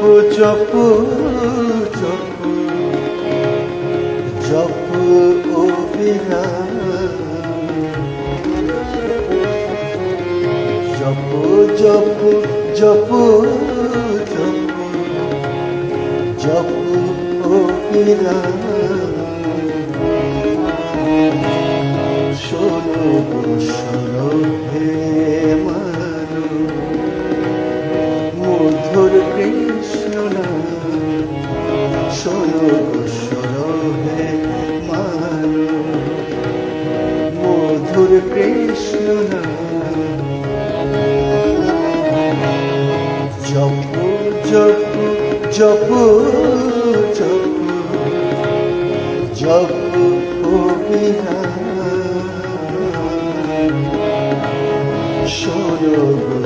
জপ জপ জপ অভিরাম জপ জপ জপ জপ জপ অভিরাম শোনো গো শোনো হে জপ জপ জপ জপ বিহার শোনো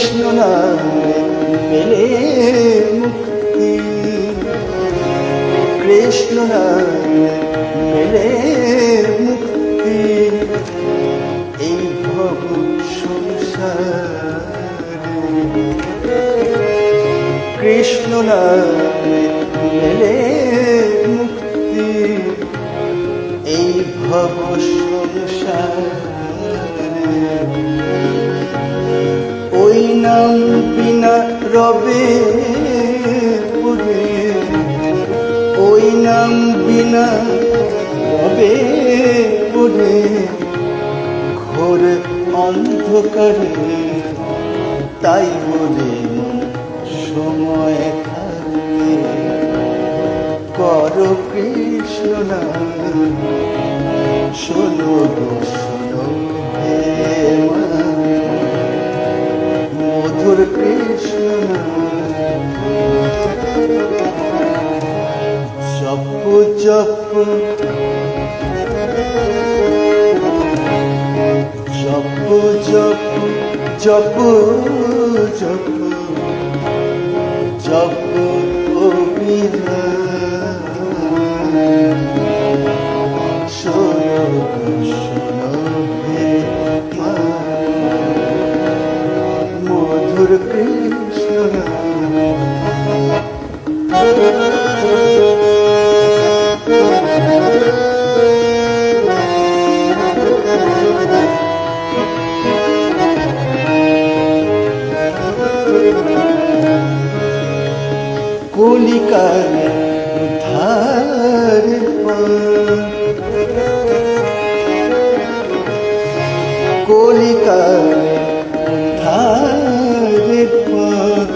কৃষ্ণ নামে মেলে মুক্তি। কৃষ্ণ নামে মেলে মুক্তি। এই ভব সংসারে কৃষ্ণ নামে মেলে মুক্তি। এই ভব সংসারে নাম বিনা রবে পুরে। ওই নাম বিনা রবে পুরে। ঘোর অন্ধকারে তাই বলে সময় থাকে কর কৃষ্ণ নাম, শোনো জপ জপ জপ মধুর কৃষ্ণ। কলিকার পর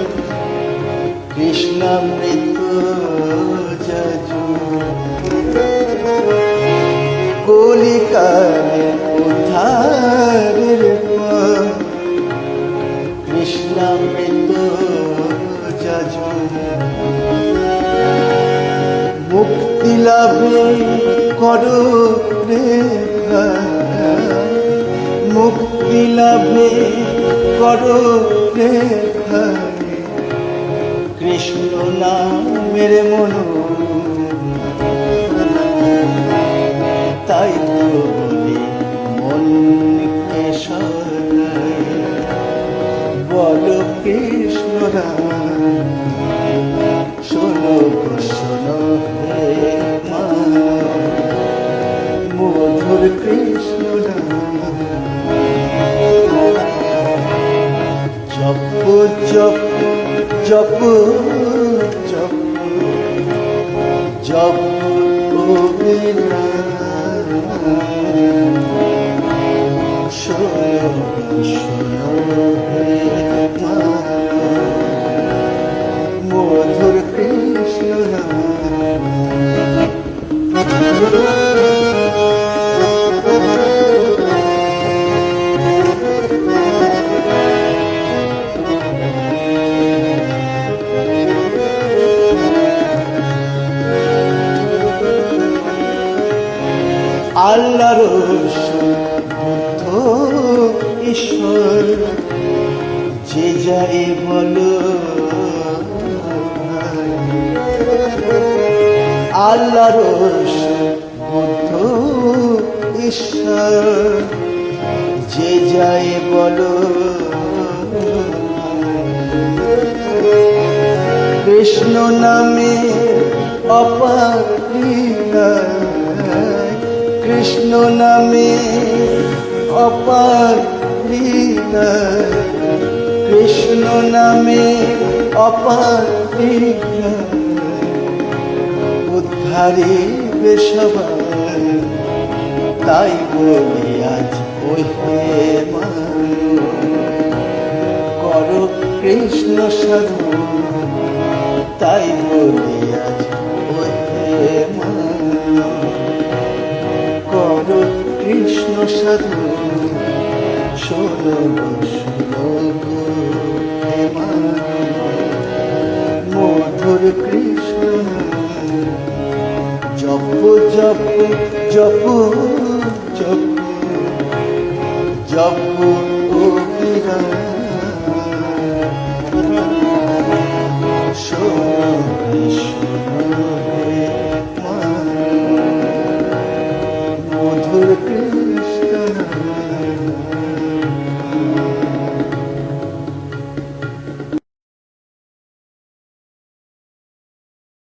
কৃষ্ণামৃত যজু। কলিকার উদ্ধারের কৃষ্ণামৃত যজু। মুক্তি লাভে করো রে। মুক্তি লাভে করো রে। কৃষ্ণ নামের মন তাই বলি মনকে সরাই বল কৃষ্ণ রাম আল্লাহ বুদ্ধ ঈশ্বর যে যায় বলো। আল্লাহর রসুল, বুদ্ধ ঈশ্বর। যে যাই বলো কৃষ্ণ নামে অপারিয়া কৃষ্ণ নামে অপারিয়া কৃষ্ণ নামে অপারিয়া উদ্ধারে সবাই তাই বলি আজ ওহে কর কৃষ্ণ সাধু, তাই বলি আজ ওহে কর কৃষ্ণ সাধু, শোনো শোনো। মধুর কৃষ্ণ জপ জপ জপ জপ